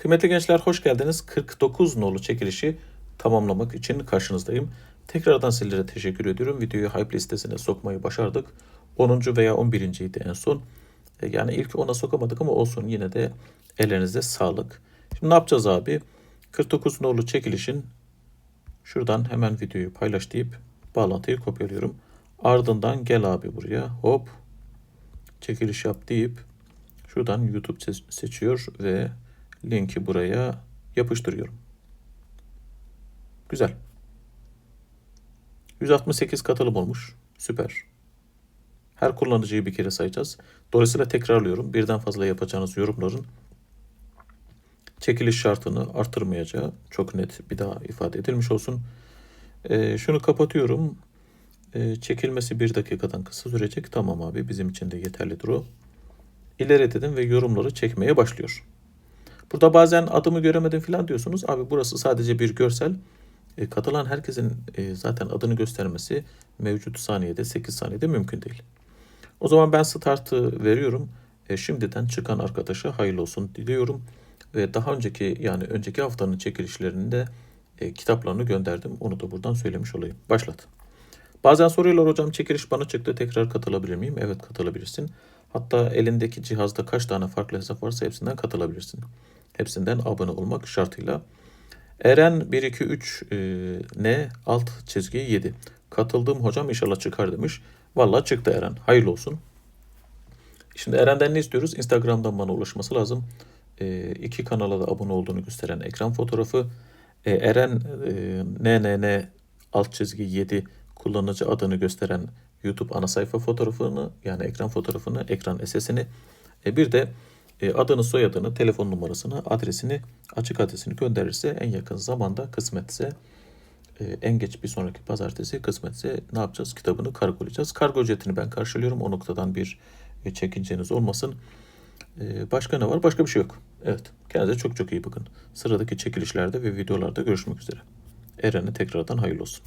Kıymetli gençler hoş geldiniz. 49 nolu çekilişi tamamlamak için karşınızdayım. Tekrardan sizlere teşekkür ediyorum. Videoyu hype listesine sokmayı başardık. 10. veya 11. idi en son. E, Yani ilk 10'a sokamadık ama olsun yine de ellerinize sağlık. Şimdi ne yapacağız abi? 49 nolu çekilişin şuradan hemen videoyu paylaş deyip bağlantıyı kopyalıyorum. Ardından gel abi buraya hop çekiliş yap deyip şuradan YouTube se- seçiyor ve linki buraya yapıştırıyorum. Güzel. 168 katılım olmuş. Süper. Her kullanıcıyı bir kere sayacağız. Dolayısıyla tekrarlıyorum. Birden fazla yapacağınız yorumların çekiliş şartını artırmayacağı çok net bir daha ifade edilmiş olsun. Ee, şunu kapatıyorum. Ee, çekilmesi bir dakikadan kısa sürecek. Tamam abi bizim için de yeterlidir o. İleri dedim ve yorumları çekmeye başlıyor. Burada bazen adımı göremedim falan diyorsunuz. Abi burası sadece bir görsel. E, katılan herkesin e, zaten adını göstermesi mevcut saniyede 8 saniyede mümkün değil. O zaman ben startı veriyorum. E, şimdiden çıkan arkadaşa hayırlı olsun diliyorum. Ve daha önceki yani önceki haftanın çekilişlerinde e, kitaplarını gönderdim. Onu da buradan söylemiş olayım. Başlat. Bazen soruyorlar hocam çekiliş bana çıktı tekrar katılabilir miyim? Evet katılabilirsin. Hatta elindeki cihazda kaç tane farklı hesap varsa hepsinden katılabilirsin. Hepsinden abone olmak şartıyla. Eren 1 2 3 e, ne alt çizgi 7. Katıldığım hocam inşallah çıkar demiş. Vallahi çıktı Eren. Hayırlı olsun. Şimdi Eren'den ne istiyoruz? Instagram'dan bana ulaşması lazım. E, iki kanala da abone olduğunu gösteren ekran fotoğrafı. E, Eren e, NNN alt çizgi 7 kullanıcı adını gösteren YouTube ana sayfa fotoğrafını yani ekran fotoğrafını, ekran SS'ini e, bir de adını, soyadını, telefon numarasını, adresini, açık adresini gönderirse en yakın zamanda kısmetse e, en geç bir sonraki pazartesi kısmetse ne yapacağız? Kitabını kargolayacağız. Kargo ücretini ben karşılıyorum. O noktadan bir e, çekinceniz olmasın. E, Başka ne var? Başka bir şey yok. Evet. Kendinize çok çok iyi bakın. Sıradaki çekilişlerde ve videolarda görüşmek üzere. Eren'e tekrardan hayırlı olsun.